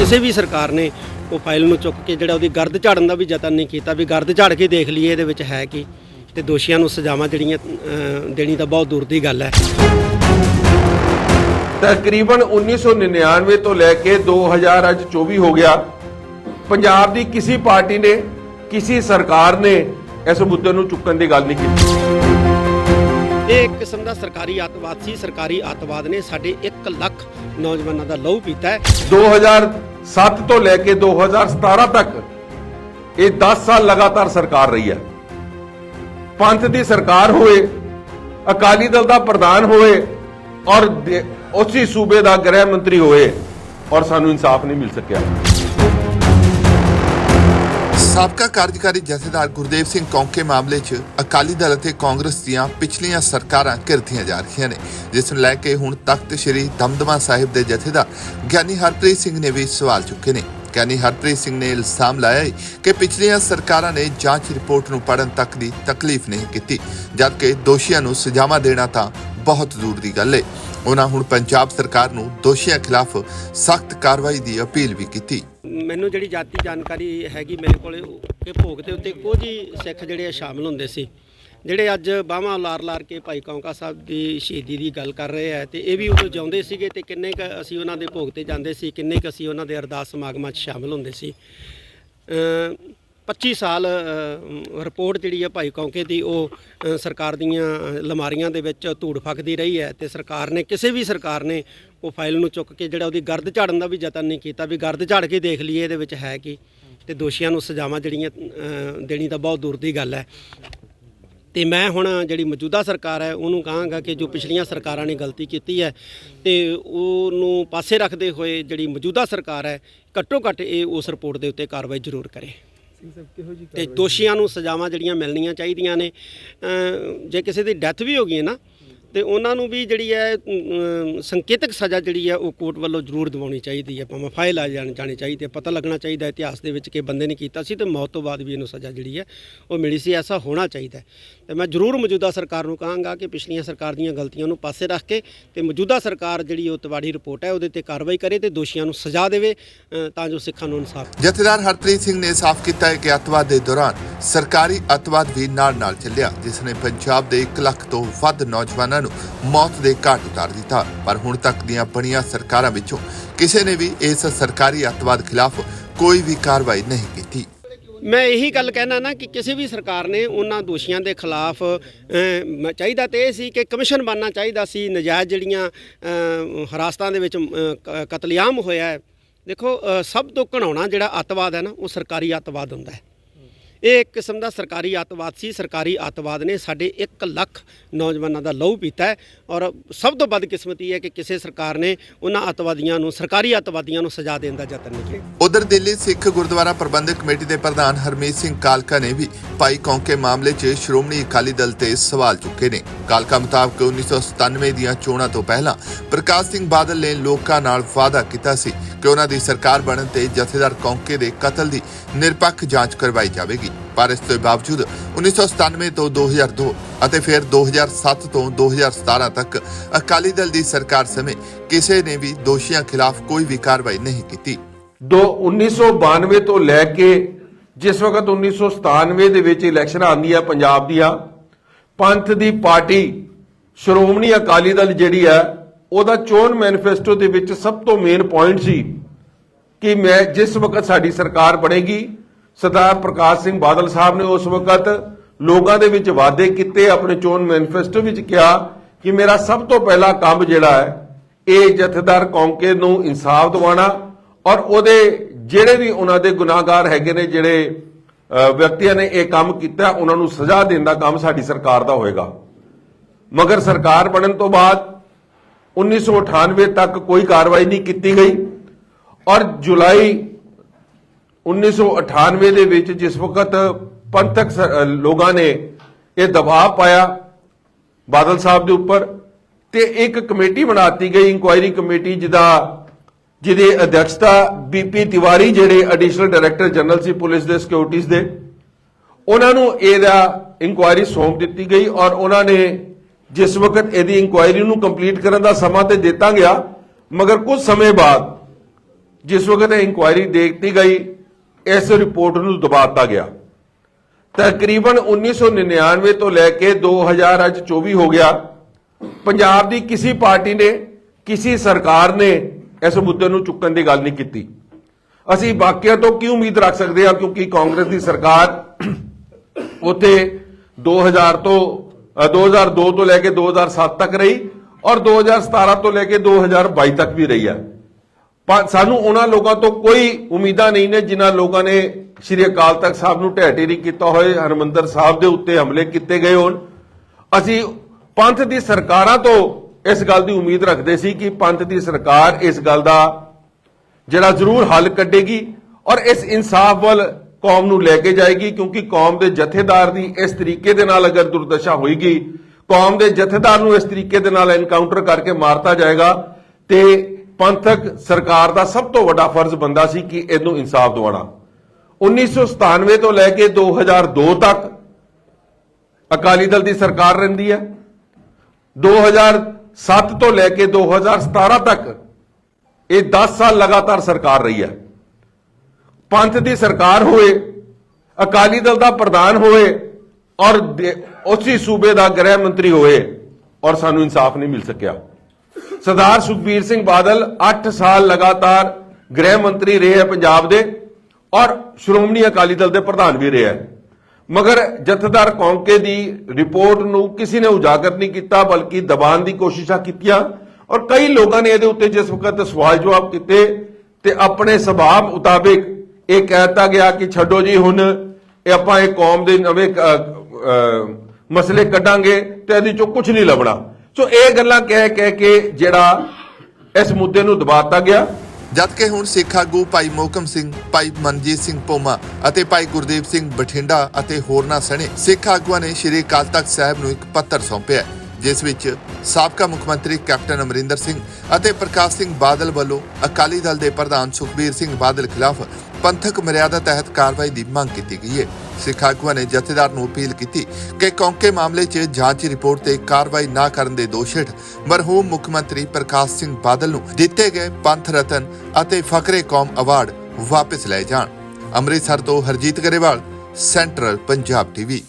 ਕਿਸੇ ਵੀ ਸਰਕਾਰ ਨੇ ਉਹ ਫਾਈਲ ਨੂੰ ਚੁੱਕ ਕੇ ਜਿਹੜਾ ਉਹਦੀ ਗਰਦ ਝਾੜਨ ਦਾ ਵੀ ਯਤਨ ਨਹੀਂ ਕੀਤਾ, ਵੀ ਗਰਦ ਝਾੜ ਕੇ ਦੇਖ ਲਈਏ ਇਹਦੇ ਵਿੱਚ ਹੈ ਕੀ ਤੇ ਦੋਸ਼ੀਆਂ ਨੂੰ ਸਜ਼ਾਵਾਂ ਜਿਹੜੀਆਂ ਦੇਣੀ ਤਾਂ ਬਹੁਤ ਦੂਰ ਦੀ ਗੱਲ ਹੈ। ਤਕਰੀਬਨ 1999 ਤੋਂ ਲੈ ਕੇ 2000 ਅੱਜ 24 ਹੋ ਗਿਆ। ਪੰਜਾਬ ਦੀ ਕਿਸੇ ਪਾਰਟੀ ਨੇ, ਕਿਸੇ ਸਰਕਾਰ ਨੇ ਇਸ ਮੁੱਦੇ ਨੂੰ ਚੁੱਕਣ ਦੀ ਗੱਲ ਨਹੀਂ ਕੀਤੀ। ਇਹ ਇੱਕ ਕਿਸਮ ਦਾ ਸਰਕਾਰੀ ਅੱਤਵਾਦ ਸੀ। ਸਰਕਾਰੀ ਅੱਤਵਾਦ ਨੇ ਸਾਡੇ 1 ਲੱਖ ਨੌਜਵਾਨਾਂ ਦਾ ਲਹੂ ਪੀਤਾ ਹੈ। 2007 ਤੋਂ ਲੈ ਕੇ 2017 ਤੱਕ ਇਹ 10 ਸਾਲ ਲਗਾਤਾਰ ਸਰਕਾਰ ਰਹੀ ਹੈ। ਪੰਥ ਦੀ ਸਰਕਾਰ ਹੋਏ ਅਕਾਲੀ ਦਲ ਦਾ ਪ੍ਰਧਾਨ ਹੋਏ ਔਰ ਦੇ- ਉਸੇ ਸੂਬੇ ਦਾ ਗ੍ਰਹਿ ਮੰਤਰੀ ਹੋਏ ਔਰ ਸਾਨੂੰ ਇਨਸਾਫ ਨਹੀਂ ਮਿਲ ਸਕਿਆ। ਸਾਬਕਾ ਕਾਰਜਕਾਰੀ ਜਥੇਦਾਰ ਗੁਰਦੇਵ ਸਿੰਘ ਕੌਂਕੇ ਮਾਮਲੇ 'ਚ ਅਕਾਲੀ ਦਲ ਅਤੇ ਕਾਂਗਰਸ ਦੀਆਂ ਪਿਛਲੀਆਂ ਸਰਕਾਰਾਂ ਘਿਰਦੀਆਂ ਜਾ ਰਹੀਆਂ ਨੇ, ਜਿਸ ਨੂੰ ਲੈ ਕੇ ਹੁਣ ਤਖਤ ਸ੍ਰੀ ਦਮਦਮਾ ਸਾਹਿਬ ਦੇ ਜਥੇਦਾਰ ਗਿਆਨੀ ਹਰਪ੍ਰੀਤ ਸਿੰਘ ਨੇ ਵੀ ਸਵਾਲ ਚੁੱਕੇ ਨੇ। ਗਿਆਨੀ ਹਰਪ੍ਰੀਤ ਸਿੰਘ ਨੇ ਇਲਜ਼ਾਮ ਲਾਇਆ ਹੈ ਕਿ ਪਿਛਲੀਆਂ ਸਰਕਾਰਾਂ ਨੇ ਜਾਂਚ ਰਿਪੋਰਟ ਨੂੰ ਪੜਨ ਤੱਕ ਦੀ ਤਕਲੀਫ ਨਹੀਂ ਕੀਤੀ, ਜਦਕਿ ਦੋਸ਼ੀਆਂ ਨੂੰ ਸਜ਼ਾਵਾਂ ਦੇਣਾ ਤਾਂ ਬਹੁਤ ਦੂਰ ਦੀ ਗੱਲ ਹੈ ਉਹਨਾਂ ਹੁਣ ਪੰਜਾਬ ਸਰਕਾਰ ਨੂੰ ਦੋਸ਼ੀਆਂ ਖਿਲਾਫ ਸਖਤ ਕਾਰਵਾਈ ਦੀ ਅਪੀਲ ਵੀ ਕੀਤੀ। ਮੈਨੂੰ ਜਿਹੜੀ ਜਾਤੀ ਜਾਣਕਾਰੀ ਹੈਗੀ ਮੇਰੇ ਕੋਲੇ, ਉਹ ਕਿ ਭੋਗ ਦੇ ਉੱਤੇ ਕੁਝ ਹੀ ਸਿੱਖ ਜਿਹੜੇ ਆ ਸ਼ਾਮਲ ਹੁੰਦੇ ਸੀ। ਜਿਹੜੇ ਅੱਜ ਬਾਹਾਂ ਲਾਰ ਲਾਰ ਕੇ ਭਾਈ ਕੌਂਕਾ ਸਾਹਿਬ ਦੀ ਸ਼ਹੀਦੀ ਦੀ ਗੱਲ ਕਰ ਰਹੇ ਆ ਤੇ ਇਹ ਵੀ ਉਦੋਂ ਜਿਉਂਦੇ ਸੀਗੇ ਤੇ ਕਿੰਨੇ ਕ ਅਸੀਂ ਉਹਨਾਂ ਦੇ ਭੋਗ ਤੇ ਜਾਂਦੇ ਸੀ, ਕਿੰਨੇ ਕ ਅਸੀਂ ਉਹਨਾਂ ਦੇ ਅਰਦਾਸ ਸਮਾਗਮਾਂ 'ਚ ਸ਼ਾਮਲ ਹੁੰਦੇ ਸੀ। 25 ਸਾਲ ਰਿਪੋਰਟ ਜਿਹੜੀ ਹੈ ਭਾਈ ਕੌਂਕੇ ਦੀ, ਉਹ ਸਰਕਾਰ ਦੀਆਂ ਲਮਾਰੀਆਂ ਦੇ ਵਿੱਚ ਧੂੜ ਫੱਕਦੀ ਰਹੀ ਹੈ ਤੇ ਸਰਕਾਰ ਨੇ, ਕਿਸੇ ਵੀ ਸਰਕਾਰ ਨੇ ਉਹ ਫਾਈਲ ਨੂੰ ਚੁੱਕ ਕੇ ਜਿਹੜਾ ਉਹਦੀ ਗਰਦ ਝਾੜਨ ਦਾ ਵੀ ਯਤਨ ਨਹੀਂ ਕੀਤਾ ਵੀ ਗਰਦ ਝਾੜ ਕੇ ਦੇਖ ਲਈਏ ਇਹਦੇ ਵਿੱਚ ਹੈ ਕੀ ਤੇ ਦੋਸ਼ੀਆਂ ਨੂੰ ਸਜ਼ਾਵਾਂ ਜਿਹੜੀਆਂ ਦੇਣੀ ਤਾਂ ਬਹੁਤ ਦੂਰ ਦੀ ਗੱਲ ਹੈ। ਤੇ ਮੈਂ ਹੁਣ ਜਿਹੜੀ ਮੌਜੂਦਾ ਸਰਕਾਰ ਹੈ, ਉਹਨੂੰ ਕਹਾਂਗਾ ਕਿ ਜੋ ਪਿਛਲੀਆਂ ਸਰਕਾਰਾਂ ਨੇ ਗਲਤੀ ਕੀਤੀ ਹੈ ਤੇ ਉਹਨੂੰ ਪਾਸੇ ਰੱਖਦੇ ਹੋਏ ਜਿਹੜੀ ਮੌਜੂਦਾ ਸਰਕਾਰ ਹੈ, ਘੱਟੋ ਘੱਟ ਇਹ ਉਸ ਰਿਪੋਰਟ ਦੇ ਉੱਤੇ ਕਾਰਵਾਈ ਜ਼ਰੂਰ ਕਰੇ। ਤੇ ਦੋਸ਼ੀਆਂ ਨੂੰ ਸਜ਼ਾਵਾਂ ਜਿਹੜੀਆਂ ਮਿਲਣੀਆਂ ਚਾਹੀਦੀਆਂ ਨੇ ਅਮ ਜੇ ਕਿਸੇ ਦੀ ਡੈਥ ਵੀ ਹੋ ਗਈ ਹੈ ਨਾ ਤੇ ਉਹਨਾਂ ਨੂੰ ਵੀ ਜਿਹੜੀ ਹੈ ਸੰਕੇਤਕ ਸਜ਼ਾ ਜਿਹੜੀ ਹੈ, ਉਹ ਕੋਰਟ ਵੱਲੋਂ ਜ਼ਰੂਰ ਦਿਵਾਉਣੀ ਚਾਹੀਦੀ ਹੈ। ਭਾਵੇਂ ਫਾਈਲ ਆ ਜਾਣ, ਜਾਣੀ ਚਾਹੀਦੀ ਹੈ। ਪਤਾ ਲੱਗਣਾ ਚਾਹੀਦਾ ਇਤਿਹਾਸ ਦੇ ਵਿੱਚ ਕਿ ਬੰਦੇ ਨੇ ਕੀਤਾ ਸੀ ਤੇ ਮੌਤ ਤੋਂ ਬਾਅਦ ਵੀ ਇਹਨੂੰ ਸਜ਼ਾ ਜਿਹੜੀ ਹੈ, ਉਹ ਮਿਲੀ ਸੀ। ਐਸਾ ਹੋਣਾ ਚਾਹੀਦਾ ਹੈ। ਤੇ ਮੈਂ ਜ਼ਰੂਰ ਮੌਜੂਦਾ ਸਰਕਾਰ ਨੂੰ ਕਹਾਂਗਾ ਕਿ ਪਿਛਲੀਆਂ ਸਰਕਾਰ ਦੀਆਂ ਗਲਤੀਆਂ ਨੂੰ ਪਾਸੇ ਰੱਖ ਕੇ ਤੇ ਮੌਜੂਦਾ ਸਰਕਾਰ ਜਿਹੜੀ ਉਹ ਤਵਾੜੀ ਰਿਪੋਰਟ ਹੈ, ਉਹਦੇ ਤੇ ਕਾਰਵਾਈ ਕਰੇ ਤੇ ਦੋਸ਼ੀਆਂ ਨੂੰ ਸਜ਼ਾ ਦੇਵੇ ਤਾਂ ਜੋ ਸਿੱਖਾਂ ਨੂੰ ਇਨਸਾਫ ਜਥੇਦਾਰ ਹਰਪ੍ਰੀਤ ਸਿੰਘ ਨੇ ਸਾਫ਼ ਕੀਤਾ ਹੈ ਕਿ ਅੱਤਵਾਦ ਦੇ ਦੌਰਾਨ ਸਰਕਾਰੀ ਅੱਤਵਾਦ ਵੀ ਨਾਲ-ਨਾਲ ਚੱਲਿਆ, ਜਿਸ ਨੇ ਪੰਜਾਬ ਦੇ 1 ਲੱਖ ਤੋਂ ਵੱਧ ਨੌਜਵਾਨਾਂ ਨੂੰ ਮੌਤ ਦੇ ਘਾਟ ਉਤਾਰ ਦਿੱਤਾ। ਪਰ ਹੁਣ ਤੱਕ ਦੀਆਂ ਬਣੀਆਂ ਸਰਕਾਰਾਂ ਵਿੱਚੋਂ ਕਿਸੇ ਨੇ ਵੀ ਇਸ ਸਰਕਾਰੀ ਅੱਤਵਾਦ ਖਿਲਾਫ ਕੋਈ ਵੀ ਕਾਰਵਾਈ ਨਹੀਂ ਕੀਤੀ। ਮੈਂ ਇਹੀ ਗੱਲ ਕਹਿਣਾ ਨਾ ਕਿ ਕਿਸੇ ਵੀ ਸਰਕਾਰ ਨੇ ਉਹਨਾਂ ਦੋਸ਼ੀਆਂ ਦੇ ਖਿਲਾਫ ਚਾਹੀਦਾ ਤੇ ਇਹ ਸੀ ਕਿ ਕਮਿਸ਼ਨ ਬਣਨਾ ਚਾਹੀਦਾ ਸੀ। ਨਜਾਇਜ਼ ਜਿਹੜੀਆਂ ਅ, ਹਰਾਸਤਾਂ ਦੇ ਵਿੱਚ ਕਤਲੇਆਮ ਹੋਇਆ ਹੈ। ਦੇਖੋ ਸਭ ਤੋਂ ਘਣਾਉਣਾ ਜਿਹੜਾ ਅੱਤਵਾਦ ਹੈ ਨਾ ਉਹ ਸਰਕਾਰੀ ਅੱਤਵਾਦ ਹੁੰਦਾ ਹੈ। ਇਹ ਇੱਕ ਕਿਸਮ ਦਾ ਸਰਕਾਰੀ ਅੱਤਵਾਦ ਸੀ। ਸਰਕਾਰੀ ਅੱਤਵਾਦ ਨੇ ਸਾਡੇ 1 ਲੱਖ ਨੌਜਵਾਨਾਂ ਦਾ ਲਹੂ ਪੀਤਾ ਹੈ ਔਰ ਸਭ ਤੋਂ ਵੱਧ ਬਦਕਿਸਮਤੀ ਹੈ ਕਿ ਕਿਸੇ ਸਰਕਾਰ ਨੇ ਉਹਨਾਂ ਅੱਤਵਾਦੀਆਂ ਨੂੰ, ਸਰਕਾਰੀ ਅੱਤਵਾਦੀਆਂ ਨੂੰ ਸਜ਼ਾ ਦੇਣ ਦਾ ਯਤਨ ਨਹੀਂ ਕੀਤਾ। ਉਧਰ ਦਿੱਲੀ ਸਿੱਖ ਗੁਰਦੁਆਰਾ ਪ੍ਰਬੰਧਕ ਕਮੇਟੀ ਦੇ ਪ੍ਰਧਾਨ ਹਰਮੀਤ ਸਿੰਘ ਕਾਲਕਾ ਨੇ ਵੀ ਭਾਈ ਕੌਂਕੇ ਮਾਮਲੇ 'ਚ ਸ਼੍ਰੋਮਣੀ ਅਕਾਲੀ ਦਲ ਤੇ ਸਵਾਲ ਚੁੱਕੇ ਨੇ। ਕਾਲਕਾ ਮੁਤਾਬਕ 1997 ਦੀਆਂ ਚੋਣਾਂ ਤੋਂ ਪਹਿਲਾਂ ਪ੍ਰਕਾਸ਼ ਸਿੰਘ ਬਾਦਲ ਨੇ ਲੋਕਾਂ ਨਾਲ ਵਾਅਦਾ ਕੀਤਾ ਸੀ ਕਿ ਉਹਨਾਂ ਦੀ ਸਰਕਾਰ ਬਣਨ ਤੇ ਜਥੇਦਾਰ ਕੌਂਕੇ ਦੇ ਕਤਲ ਦੀ ਨਿਰਪੱਖ ਜਾਂਚ ਕਰਵਾਈ ਜਾਵੇਗੀ। ਪਰ ਇਸ ਤੋਂ ਬਾਵਜੂਦ 1997 ਤੋਂ 2002 ਅਤੇ ਫਿਰ 2007 ਤੋਂ 2017 ਤੱਕ ਅਕਾਲੀ ਦਲ ਦੀ ਸਰਕਾਰ ਸਮੇਂ ਕਿਸੇ ਨੇ ਵੀ ਦੋਸ਼ੀਆਂ ਖਿਲਾਫ ਕੋਈ ਵੀ ਕਾਰਵਾਈ ਨਹੀਂ ਕੀਤੀ। ਦੋ 1992 ਤੋਂ ਲੈ ਕੇ ਜਿਸ ਵਕਤ 1997 ਦੇ ਵਿੱਚ ਇਲੈਕਸ਼ਨ ਆਉਂਦੀ ਆਉਂਦੀਆਂ ਪੰਜਾਬ ਦੀਆਂ, ਪੰਥ ਦੀ ਪਾਰਟੀ ਸ਼੍ਰੋਮਣੀ ਅਕਾਲੀ ਦਲ ਜਿਹੜੀ ਹੈ ਉਹਦਾ ਚੋਣ ਮੈਨੀਫੈਸਟੋ ਦੇ ਵਿੱਚ ਸਭ ਤੋਂ ਮੇਨ ਪੁਆਇੰਟ ਸੀ ਕਿ ਮੈਂ ਜਿਸ ਵਕਤ ਸਾਡੀ ਸਰਕਾਰ ਬਣੇਗੀ ਸਰਦਾਰ ਪ੍ਰਕਾਸ਼ ਸਿੰਘ ਬਾਦਲ ਸਾਹਿਬ ਨੇ ਉਸ ਵਕਤ ਲੋਕਾਂ ਦੇ ਵਿੱਚ ਵਾਅਦੇ ਕੀਤੇ, ਆਪਣੇ ਚੋਣ ਮੈਨੀਫੈਸਟੋ ਵਿੱਚ ਕਿਹਾ ਕਿ ਮੇਰਾ ਸਭ ਤੋਂ ਪਹਿਲਾ ਕੰਮ ਜਿਹੜਾ ਹੈ, ਇਹ ਜਥੇਦਾਰ ਕੌਂਕੇ ਨੂੰ ਇਨਸਾਫ ਦਿਵਾਉਣਾ ਔਰ ਉਹਦੇ ਜਿਹੜੇ ਵੀ ਉਹਨਾਂ ਦੇ ਗੁਨਾਹਗਾਰ ਹੈਗੇ ਨੇ, ਜਿਹੜੇ ਵਿਅਕਤੀਆਂ ਨੇ ਇਹ ਕੰਮ ਕੀਤਾ, ਉਹਨਾਂ ਨੂੰ ਸਜ਼ਾ ਦੇਣ ਦਾ ਕੰਮ ਸਾਡੀ ਸਰਕਾਰ ਦਾ ਹੋਏਗਾ। ਮਗਰ ਸਰਕਾਰ ਬਣਨ ਤੋਂ ਬਾਅਦ 1998 ਤੱਕ ਕੋਈ ਕਾਰਵਾਈ ਨਹੀਂ ਕੀਤੀ ਗਈ ਔਰ ਜੁਲਾਈ 1998 ਦੇ ਵਿੱਚ ਜਿਸ ਵਕਤ ਪੰਥਕ ਲੋਕਾਂ ਨੇ ਇਹ ਦਬਾਅ ਪਾਇਆ ਬਾਦਲ ਸਾਹਿਬ ਦੇ ਉੱਪਰ ਤੇ ਇੱਕ ਕਮੇਟੀ ਬਣਾਤੀ ਗਈ ਇਨਕੁਆਇਰੀ ਕਮੇਟੀ, ਜਿਹਦਾ, ਜਿਹਦੀ ਅਧਿਕਸ਼ਤਾ ਬੀਪੀ ਤਿਵਾਰੀ ਜਿਹੜੇ ਐਡੀਸ਼ਨਲ ਡਾਇਰੈਕਟਰ ਜਨਰਲ ਸੀ ਪੁਲਿਸ ਦੇ ਸਿਕਿਉਰਿਟੀਜ਼ ਦੇ, ਉਹਨਾਂ ਨੂੰ ਇਹਦਾ ਇਨਕੁਆਇਰੀ ਸੌਂਪ ਦਿੱਤੀ ਗਈ ਔਰ ਉਹਨਾਂ ਨੇ ਜਿਸ ਵਕਤ ਇਹਦੀ ਇਨਕੁਆਇਰੀ ਨੂੰ ਕੰਪਲੀਟ ਕਰਨ ਦਾ ਸਮਾਂ ਤੇ ਦਿੱਤਾ ਗਿਆ, ਮਗਰ ਕੁਝ ਸਮੇਂ ਬਾਅਦ ਜਿਸ ਵਕਤ ਇਹ ਇਨਕੁਆਇਰੀ ਦੇਖਤੀ ਗਈ ਇਸ ਰਿਪੋਰਟ ਨੂੰ ਦਬਾ ਦਿੱਤਾ ਗਿਆ। ਤਕਰੀਬਨ 1999 ਤੋਂ ਲੈ ਕੇ 2000 ਅੱਜ 24 ਹੋ ਗਿਆ। ਪੰਜਾਬ ਦੀ ਕਿਸੇ ਪਾਰਟੀ ਨੇ ਕਿਸੇ ਸਰਕਾਰ ਨੇ ਇਸ ਮੁੱਦੇ ਨੂੰ ਚੁੱਕਣ ਦੀ ਗੱਲ ਨਹੀਂ ਕੀਤੀ। ਅਸੀਂ ਬਾਕੀਆਂ ਤੋਂ ਕੀ ਉਮੀਦ ਰੱਖ ਸਕਦੇ ਹਾਂ? ਕਿਉਂਕਿ ਕਾਂਗਰਸ ਦੀ ਸਰਕਾਰ ਉੱਥੇ 2000 ਤੋਂ ਅ, 2002 ਤੋਂ ਲੈ ਕੇ 2007 ਤੱਕ ਰਹੀ ਔਰ 2017 ਤੋਂ ਲੈ ਕੇ 2022 ਤੱਕ ਵੀ ਰਹੀ ਹੈ। ਸਾਨੂੰ ਉਹਨਾਂ ਲੋਕਾਂ ਤੋਂ ਕੋਈ ਉਮੀਦਾਂ ਨਹੀਂ ਨੇ ਜਿਨ੍ਹਾਂ ਲੋਕਾਂ ਨੇ ਸ਼੍ਰੀ ਅਕਾਲ ਤਖਤ ਸਾਹਿਬ ਨੂੰ ਢਹਿ ਢੇਰੀ ਕੀਤਾ ਹੋਏ, ਹਰਮੰਦਰ ਸਾਹਿਬ ਦੇ ਉੱਤੇ ਹਮਲੇ ਕੀਤੇ ਗਏ ਹੋਣ। ਅਸੀਂ ਪੰਥ ਦੀ ਸਰਕਾਰਾਂ ਤੋਂ ਇਸ ਗੱਲ ਦੀ ਉਮੀਦ ਰੱਖਦੇ ਸੀ ਕਿ ਪੰਥ ਦੀ ਸਰਕਾਰ ਇਸ ਗੱਲ ਦਾ ਜਿਹੜਾ ਜ਼ਰੂਰ ਹੱਲ ਕੱਢੇਗੀ ਔਰ ਇਸ ਇਨਸਾਫ ਵੱਲ ਕੌਮ ਨੂੰ ਲੈ ਕੇ ਜਾਏਗੀ, ਕਿਉਂਕਿ ਕੌਮ ਦੇ ਜਥੇਦਾਰ ਦੀ ਇਸ ਤਰੀਕੇ ਦੇ ਨਾਲ ਅਗਰ ਦੁਰਦਸ਼ਾ ਹੋਏਗੀ, ਕੌਮ ਦੇ ਜਥੇਦਾਰ ਨੂੰ ਇਸ ਤਰੀਕੇ ਦੇ ਨਾਲ ਐਨਕਾਊਂਟਰ ਕਰਕੇ ਮਾਰਤਾ ਜਾਏਗਾ ਤੇ ਪੰਥਕ ਸਰਕਾਰ ਦਾ ਸਭ ਤੋਂ ਵੱਡਾ ਫਰਜ਼ ਬੰਦਾ ਸੀ ਕਿ ਇਹਨੂੰ ਇਨਸਾਫ ਦਿਵਾਉਣਾ। 1997 ਤੋਂ ਲੈ ਕੇ 2002 ਤੱਕ ਅਕਾਲੀ ਦਲ ਦੀ ਸਰਕਾਰ ਰਹਿੰਦੀ ਹੈ। 2007 ਤੋਂ ਲੈ ਕੇ 2017 ਤੱਕ ਇਹ 10 ਸਾਲ ਲਗਾਤਾਰ ਸਰਕਾਰ ਰਹੀ ਹੈ। ਪੰਥ ਦੀ ਸਰਕਾਰ ਹੋਏ, ਅਕਾਲੀ ਦਲ ਦਾ ਪ੍ਰਧਾਨ ਹੋਏ ਔਰ ਦੇ- ਉਸੇ ਸੂਬੇ ਦਾ ਗ੍ਰਹਿ ਮੰਤਰੀ ਹੋਏ ਔਰ ਸਾਨੂੰ ਇਨਸਾਫ ਨਹੀਂ ਮਿਲ ਸਕਿਆ। ਸਰਦਾਰ ਸੁਖਬੀਰ ਸਿੰਘ ਬਾਦਲ 8 ਸਾਲ ਲਗਾਤਾਰ ਗ੍ਰਹਿ ਮੰਤਰੀ ਰਹੇ ਹੈ ਪੰਜਾਬ ਦੇ ਔਰ ਸ਼੍ਰੋਮਣੀ ਅਕਾਲੀ ਦਲ ਦੇ ਪ੍ਰਧਾਨ ਵੀ ਰਹੇ ਹੈ। ਮਗਰ ਜਥੇਦਾਰ ਕੌਂਕੇ ਦੀ ਰਿਪੋਰਟ ਨੂੰ ਕਿਸੇ ਨੇ ਉਜਾਗਰ ਨਹੀਂ ਕੀਤਾ, ਬਲਕਿ ਦਬਾਉਣ ਦੀ ਕੋਸ਼ਿਸ਼ਾਂ ਕੀਤੀਆਂ ਔਰ ਕਈ ਲੋਕਾਂ ਨੇ ਇਹਦੇ ਉੱਤੇ ਜਿਸ ਵਕਤ ਸਵਾਲ ਜਵਾਬ ਕੀਤੇ ਤੇ ਆਪਣੇ ਸੁਭਾਅ ਮੁਤਾਬਿਕ ਇਹ ਕਹਿਤਾ ਗਿਆ ਕਿ ਛੱਡੋ ਜੀ, ਹੁਣ ਇਹ ਆਪਾਂ ਇਹ ਕੌਮ ਦੇ ਨਵੇਂ ਮਸਲੇ ਕੱਢਾਂਗੇ ਤੇ ਇਹਦੇ ਚੋਂ ਕੁਝ ਨਹੀਂ ਲੱਭਣਾ। ਸੋ ਇਹ ਗੱਲਾਂ ਕਹਿ ਕਹਿ ਕੇ ਜਿਹੜਾ ਇਸ ਮੁੱਦੇ ਨੂੰ ਦਬਾਤਾ ਗਿਆ। ਜਦਕਿ ਹੁਣ ਸਿੱਖ ਆਗੂ ਭਾਈ ਮੋਹਕਮ ਸਿੰਘ, ਭਾਈ ਮਨਜੀਤ ਸਿੰਘ ਪੋਮਾ ਅਤੇ ਭਾਈ ਗੁਰਦੀਪ ਸਿੰਘ ਬਠਿੰਡਾ ਅਤੇ ਹੋਰਨਾਂ ਸਣੇ ਸਿੱਖ ਆਗੂਆਂ ਨੇ ਸ਼੍ਰੀ ਅਕਾਲ ਤਖਤ ਸਾਹਿਬ ਨੂੰ ਇੱਕ ਪੱਤਰ ਸੌਂਪਿਆ ਜਿਸ ਵਿੱਚ ਸਾਬਕਾ ਮੁੱਖ ਮੰਤਰੀ ਕੈਪਟਨ ਅਮਰਿੰਦਰ ਸਿੰਘ ਅਤੇ ਪ੍ਰਕਾਸ਼ ਸਿੰਘ ਬਾਦਲ ਵੱਲੋਂ ਅਕਾਲੀ ਦਲ ਦੇ ਪ੍ਰਧਾਨ ਸੁਖਬੀਰ ਸਿੰਘ ਬਾਦਲ ਖਿਲਾਫ ਪੰਥਕ ਮਰਿਆਦਾ ਤਹਿਤ ਕਾਰਵਾਈ ਦੀ ਮੰਗ ਕੀਤੀ ਗਈ ਹੈ। ਸਿੱਖ ਆਗੂਆਂ ਨੇ ਜਥੇਦਾਰ ਨੂੰ ਅਪੀਲ ਕੀਤੀ ਕਿ ਕੌਂਕੇ ਮਾਮਲੇ 'ਚ ਜਾਂਚ ਰਿਪੋਰਟ ਤੇ ਕਾਰਵਾਈ ਨਾ ਕਰਨ ਦੇ ਦੋਸ਼ ਹੇਠ ਮਰਹੂਮ ਮੁੱਖ ਮੰਤਰੀ ਪ੍ਰਕਾਸ਼ ਸਿੰਘ ਬਾਦਲ ਨੂੰ ਦਿੱਤੇ ਗਏ ਪੰਥ ਰਤਨ ਅਤੇ ਫਕਰੇ ਕੌਮ ਅਵਾਰਡ ਵਾਪਸ ਲਏ ਜਾਣ। ਅੰਮ੍ਰਿਤਸਰ ਤੋਂ ਹਰਜੀਤ ਗਰੇਵਾਲ, ਸੈਂਟਰਲ ਪੰਜਾਬ ਟੀਵੀ।